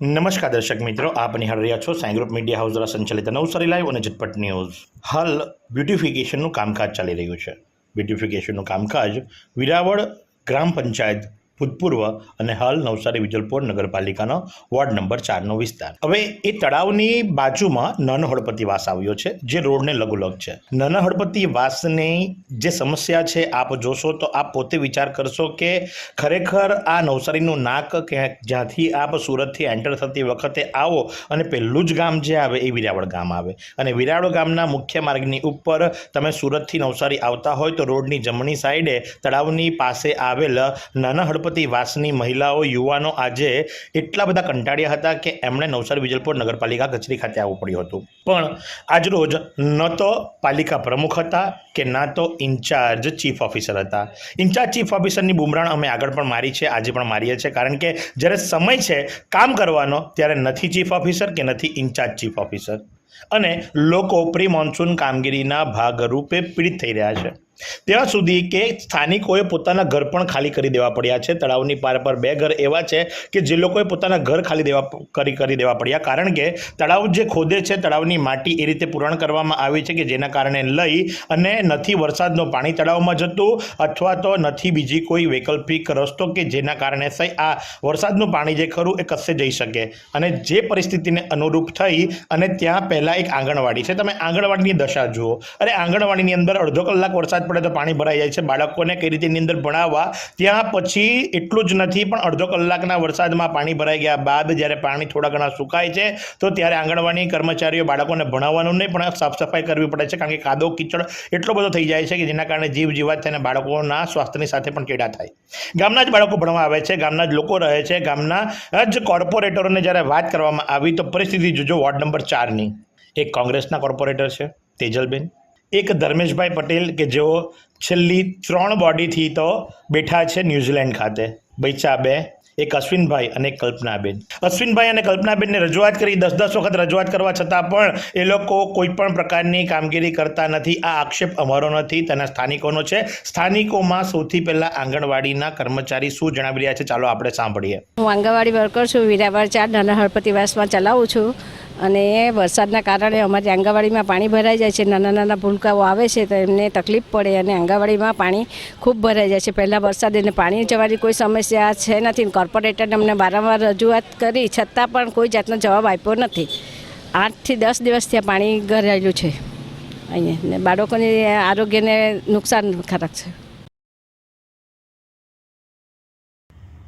નમસ્કાર દર્શક મિત્રો, આપ નિહાળ રહ્યા છો સાઈ ગ્રુપ મીડિયા હાઉસ દ્વારા સંચાલિત નવસારી લાઈવ અને ઝટપટ ન્યૂઝ. હાલ બ્યુટિફિકેશનનું કામકાજ ચાલી રહ્યું છે. બ્યુટિફિકેશનનું કામકાજ વિરાવળ ગ્રામ પંચાયત ભૂતપૂર્વ અને હાલ નવસારી વિજલપોર નગરપાલિકાનો વોર્ડ નંબર ચારનો વિસ્તાર. હવે એ તળાવની બાજુમાં નાનો હળપતિ વાસ આવ્યો છે, જે રોડને લગુલગ છે. નાના હળપતિ વાસની જે સમસ્યા છે, આપ જોશો તો આપ પોતે વિચાર કરશો કે ખરેખર આ નવસારીનું નાક કે જ્યાંથી આપ સુરતથી એન્ટર થતી વખતે આવો અને પહેલું જ ગામ જે આવે એ વિરાવળ ગામ આવે. અને વિરાવળ ગામના મુખ્ય માર્ગની ઉપર તમે સુરતથી નવસારી આવતા હોય તો રોડની જમણી સાઈડે તળાવની પાસે આવેલ નાના હળપતિ વાસની મહિલાઓ, યુવાનો આજે એટલા બધા કંટાળ્યા હતા કે એમણે નવસારી વિજલપુર નગરપાલિકા કચેરી ખાતે આવવું પડ્યું હતું. પણ આજરોજ ન તો પાલિકા પ્રમુખ હતા કે ના તો ઇન્ચાર્જ ચીફ ઓફિસર હતા. ઇન્ચાર્જ ચીફ ઓફિસરની બુમરાણ અમે આગળ પણ મારી છે, આજે પણ મારીએ છીએ. કારણ કે જ્યારે સમય છે કામ કરવાનો, ત્યારે નથી ચીફ ઓફિસર કે નથી ઇન્ચાર્જ ચીફ ઓફિસર. અને લોકો પ્રી મોન્સૂન કામગીરીના ભાગરૂપે પીડિત થઈ રહ્યા છે. ત્યાં સુધી કે સ્થાનિકોએ પોતાના ઘર પણ ખાલી કરી દેવા પડ્યા છે. તળાવની પાર પર બે ઘર એવા છે કે જે લોકોએ પોતાના ઘર ખાલી દેવા કરી કરી દેવા પડ્યા. કારણ કે તળાવ જે ખોદે છે, તળાવની માટી એ રીતે પૂરણ કરવામાં આવી છે કે જેના કારણે લઈ અને નથી વરસાદનું પાણી તળાવમાં જતું અથવા તો નથી બીજી કોઈ વૈકલ્પિક રસ્તો કે જેના કારણે સહી આ વરસાદનું પાણી જે ખરું એ કશે જઈ શકે. અને જે પરિસ્થિતિને અનુરૂપ થઈ અને ત્યાં પહેલાં એક આંગણવાડી છે. તમે આંગણવાડીની દશા જુઓ. અરે, આંગણવાડીની અંદર અડધો કલાક વરસાદ પડે તો પાણી ભરાઈ જાય છે. બાળકોને કઈ રીતે એની અંદર ભણાવવા? ત્યાં પછી એટલું જ નથી, પણ અડધો કલાકના વરસાદમાં પાણી ભરાઈ ગયા બાદ જ્યારે પાણી થોડા ઘણા સુકાય છે, તો ત્યારે આંગણવાડી કર્મચારીઓ બાળકોને ભણાવવાનું નહીં, પણ સાફ સફાઈ કરવી પડે છે, કારણ કે કાદો કીચડ એટલો બધો થઈ જાય છે કે જેના કારણે જીવ જીવાત થઈને બાળકોના સ્વાસ્થ્યની સાથે પણ કેડા થાય. ગામના જ બાળકો ભણવા આવે છે, ગામના જ લોકો રહે છે, ગામના જ કોર્પોરેટરોને જ્યારે વાત કરવામાં આવી, તો પરિસ્થિતિ જોજો, વોર્ડ નંબર ચારની. એક કોંગ્રેસના કોર્પોરેટર છે, તેજલબેન. એક ધર્મેશભાઈ પટેલ કે જેઓ છેલ્લી ત્રણ બોડીથી તો બેઠા છે ન્યૂઝીલેન્ડ ખાતે. બૈચા બે, એક અશ્વિનભાઈ અને કલ્પનાબેન. અશ્વિનભાઈ અને કલ્પનાબેનને રજૂઆત કરી, દસ દસ વખત રજૂઆત કરવા છતાં પણ એ લોકો કોઈ પણ પ્રકારની કામગીરી કરતા નથી. આ આક્ષેપ અમારો નથી, તેના સ્થાનિકોનો છે. સ્થાનિકોમાં સૌથી પહેલાં આંગણવાડીના કર્મચારી શું જણાવી રહ્યા છે? ચાલો આપણે સાંભળીએ. હું આંગણવાડી વર્કર છું, વીરાવર ચાર, નાના હળપતિવાસમાં ચલાવું છું. અને વરસાદના કારણે અમારી આંગણવાડીમાં પાણી ભરાઈ જાય છે, નાના નાના ભૂલકાઓ આવે છે, તો એમને તકલીફ પડે અને આંગણવાડીમાં પાણી ખૂબ ભરાઈ જાય છે. પહેલાં વરસાદ એને પાણી જવાની કોઈ સમસ્યા છે નથી કોર્પોરેટરને અમને વારંવાર રજૂઆત કરી, છતાં પણ કોઈ જાતનો જવાબ આપ્યો નથી. આઠથી દસ દિવસ ત્યાં પાણી ભરાયેલું છે. અહીંયા ને બાળકોની આરોગ્યને નુકસાનકારક છે.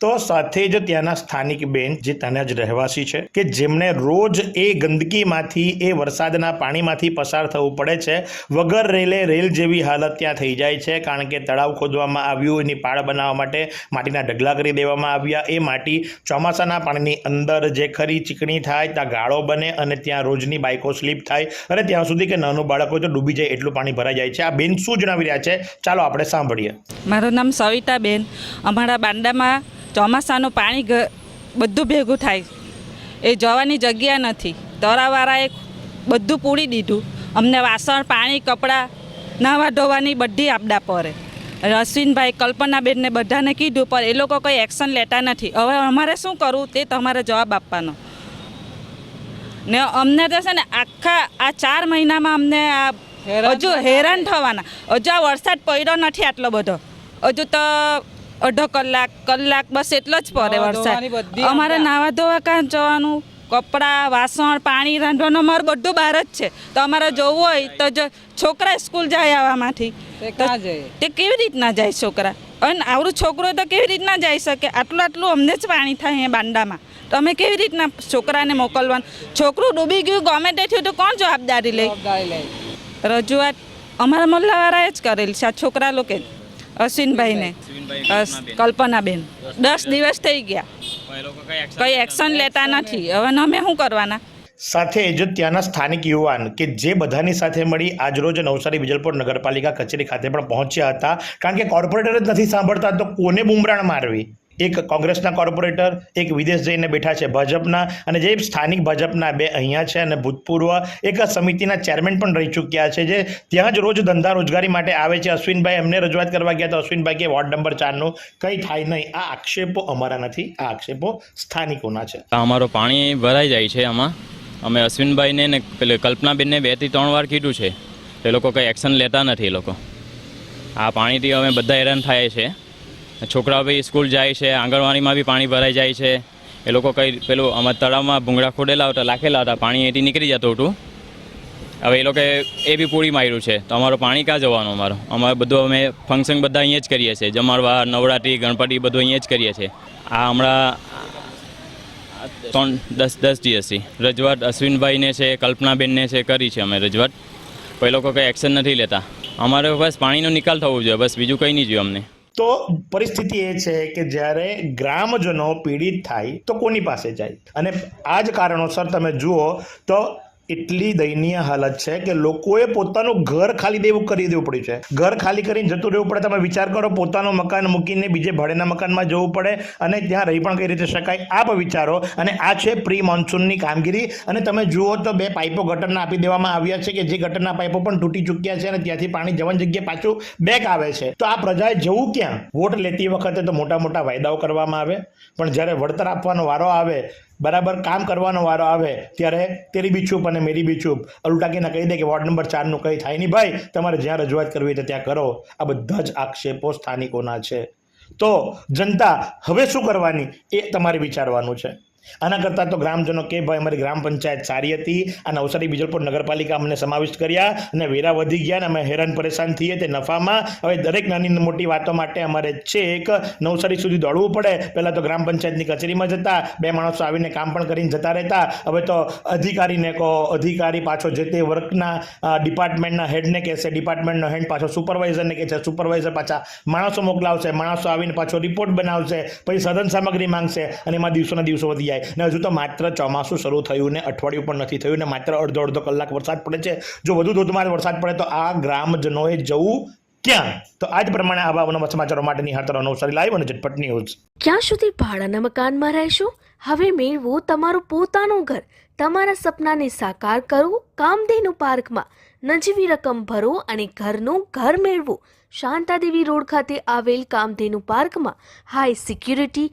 તો સાથે જ ત્યાંના સ્થાનિક બેન, જે ત્યાંના જ રહેવાસી છે, કે જેમને રોજ એ ગંદકીમાંથી, એ વરસાદના પાણીમાંથી પસાર થવું પડે છે, વગર રેલે રેલ જેવી હાલત ત્યાં થઈ જાય છે, કારણ કે તળાવ ખોદવામાં આવ્યું, એની પાળ બનાવવા માટે માટીના ઢગલા કરી દેવામાં આવ્યા, એ માટી ચોમાસાના પાણીની અંદર જે ખરી ચીકણી થાય, ત્યાં ગાળો બને અને ત્યાં રોજની બાઇકો સ્લીપ થાય અને ત્યાં સુધી કે નાનું બાળક હોય તો ડૂબી જાય એટલું પાણી ભરાઈ જાય છે. આ બેન શું જણાવી રહ્યા છે? ચાલો આપણે સાંભળીએ. મારું નામ સવિતાબેન. અમારા બાંડામાં ચોમાસાનું પાણી ઘ- બધું ભેગું થાય. એ જવાની જગ્યા નથી. તરાવાળાએ બધું પૂરી દીધું. અમને વાસણ પાણી કપડાં નાહવા ધોવાની બધી આપડા પડે રશ્વિનભાઈ કલ્પનાબેનને બધાને કીધું પણ એ લોકો કંઈ એક્શન લેતા નથી. હવે અમારે શું કરવું તે તમારે જવાબ આપવાનો. ને અમને તો છે ને આખા આ ચાર મહિનામાં અમને આ હજુ હેરાન થવાના. હજુ આ વરસાદ પડ્યો નથી આટલો બધો. હજુ તો અડધો કલાક કલાક બસ એટલો જ પડે વરસાદ. અમારે. નાવા ધોવા કાં જવાનું? કપડાં વાસણ પાણી રાંધવાનું અમારું બધું બહાર જ છે. તો અમારે જોવું હોય તો જો છોકરા સ્કૂલ જાય આવવામાંથી. તે કેવી રીતના જાય છોકરા? અને આવડું છોકરો તો કેવી રીતના જઈ શકે? આટલું આટલું અમને જ પાણી થાય અહીંયા બાંડામાં. તો અમે કેવી રીતના છોકરાને મોકલવાનું? છોકરું ડૂબી ગયું ગમે તે થયું તો કોણ જવાબદારી લે. રજૂઆત અમારા મોલ્લાવાળાએ જ કરેલ છે. આ છોકરા લોકો અશ્વિનભાઈને. કલ્પનાબેન. દસ દિવસ થઈ ગયા. કંઈ એક્શન લેતા નથી. હવે અમે શું કરવાના? સાથે જ ત્યાંના સ્થાનિક યુવાન કે જે બધાની સાથે મળી આજરોજ નવસારી વિજલપુર નગરપાલિકા કચેરી ખાતે પણ પહોંચ્યા હતા. કારણ કે કોર્પોરેટર જ નથી સાંભળતા તો કોને બુમરાણ મારવી? એક કોંગ્રેસના કોર્પોરેટર, એક વિદેશ જઈને બેઠા છે ભાજપના અને જે સ્થાનિક ભાજપના બે અહીંયા છે અને ભૂતપૂર્વ એક સમિતિના ચેરમેન પણ રહી ચૂક્યા છે જે ત્યાં જ રોજ ધંધા રોજગારી માટે આવે છે. અશ્વિનભાઈ એમને રજૂઆત કરવા ગયા તો અશ્વિનભાઈ કે વોર્ડ નંબર ચારનું કંઈ થાય નહીં. આ આક્ષેપો અમારા નથી. આ આક્ષેપો સ્થાનિકોના છે. અમારો પાણી ભરાઈ જાય છે આમાં. અમે અશ્વિનભાઈને પેલે કલ્પનાબેનને બેથી ત્રણ વાર કીધું છે. એ લોકો કંઈ એક્શન લેતા નથી એ લોકો. આ પાણીથી અમે બધા હેરાન થાય છે. છોકરાઓ બી સ્કૂલ જાય છે, આંગણવાડીમાં બી પાણી ભરાઈ જાય છે. એ લોકો કંઈ પેલું અમારા તળાવમાં ભૂંગળા ખોડેલા હતા, લાખેલા હતા, પાણી એથી નીકળી જતું હતું. હવે એ લોકોએ એ બી પૂરી માર્યું છે. તો અમારું પાણી ક્યાં જવાનું અમારું? અમારે બધું અમે ફંક્શન બધા અહીંયા જ કરીએ છીએ. જમાડવા નવરાત્રિ, ગણપતિ બધું અહીંયા જ કરીએ છીએ. આ હમણાં ત્રણ, દસ દસ દિવસથી. રજૂઆત અશ્વિનભાઈને છે, કલ્પનાબેનને છે, કરી છે અમે રજૂઆત પણ એ લોકો કંઈ એક્શન નથી લેતા. અમારે બસ પાણીનો નિકાલ થવો જોઈએ, બસ બીજું કંઈ નહીં જોઈએ અમને. તો પરિસ્થિતિ એ છે કે જ્યારે ગ્રામજનો પીડિત થાય તો કોની પાસે જાય? અને આ જ કારણોસર તમે જુઓ તો એટલી દયનીય હાલત છે કે લોકોએ પોતાનું ઘર ખાલી દેવું કરી દેવું પડ્યું છે. ઘર ખાલી કરીને જતું રહેવું પડે, તમે વિચાર કરો, પોતાનું મકાન મૂકીને બીજે ભાડેના મકાનમાં જવું પડે અને ત્યાં રહી પણ કઈ રીતે શકાય? આપ વિચારો. અને આ છે પ્રી મોન્સૂનની કામગીરી. અને તમે જુઓ તો બે પાઇપો ગટરના આપી દેવામાં આવ્યા છે કે જે ગટરના પાઇપો પણ તૂટી ચૂક્યા છે અને ત્યાંથી પાણી જવાની જગ્યાએ પાછું બેક આવે છે. તો આ પ્રજાએ જવું ક્યાં? વોટ લેતી વખતે તો મોટા મોટા વાયદાઓ કરવામાં આવે. પણ જ્યારે વળતર આપવાનો વારો આવે બરાબર કામ કરવાનો વારો આવે ત્યારે તેરી બી ચૂપ અને મેરી બી ચૂપ. અલુટાકીને કહી દે કે વોર્ડ નંબર ચારનું કંઈ થાય નહીં. ભાઈ, તમારે જ્યાં રજૂઆત કરવી તો ત્યાં કરો. આ બધા જ આક્ષેપો સ્થાનિકોના છે. તો જનતા હવે શું કરવાની એ તમારે વિચારવાનું છે. આના કરતાં તો ગ્રામજનો કે ભાઈ અમારી ગ્રામ પંચાયત સારી હતી આ નવસારી બીજલપુર નગરપાલિકા અમને સમાવિષ્ટ કર્યા, અને વેરા વધી ગયા, અને અમે હેરાન પરેશાન થઈએ તે નફામાં. હવે દરેક નાની મોટી વાતો માટે અમારે છેક નવસારી સુધી દોડવું પડે. પહેલાં તો ગ્રામ પંચાયતની કચેરીમાં જતા, બે માણસો આવીને કામ પણ કરીને જતા રહેતા. હવે તો અધિકારીને કહો, અધિકારી પાછો જે તે વર્કના ડિપાર્ટમેન્ટના હેડને કહેશે, ડિપાર્ટમેન્ટનો હેડ પાછો સુપરવાઇઝરને કહેશે, સુપરવાઇઝર પાછા માણસો મોકલાવશે, માણસો આવીને પાછો રિપોર્ટ બનાવશે, પછી સાધન સામગ્રી માંગશે, અને એમાં દિવસોના દિવસો વધી જાય. ને, હજુ તો માત્ર ચોમાસું શરૂ થયું ને અઠવાડિયું પણ નથી થયું ને માત્ર અડધો અડધો કલાક વરસાદ પડે છે. જો વધુ ધોધમાર વરસાદ પડે તો આ ગ્રામજનોએ જવું ક્યાં? તો આજ પ્રમાણે આવા નવા સમાચારો માટે નિહાળતા નવસારી લાઈવ અને ઝટપટ ન્યૂઝ. ક્યાં સુધી ભાડાના મકાનમાં રહેશો? હવે મેળવો તમારું પોતાનું ઘર. તમારા સપનાને સાકાર કરો, કામધેનુ પાર્કમાં. નજીવી રકમ ભરો અને ઘરનું ઘર મેળવો. શાંતાદેવી રોડ ખાતે આવેલ કામધેનુ પાર્કમાં high security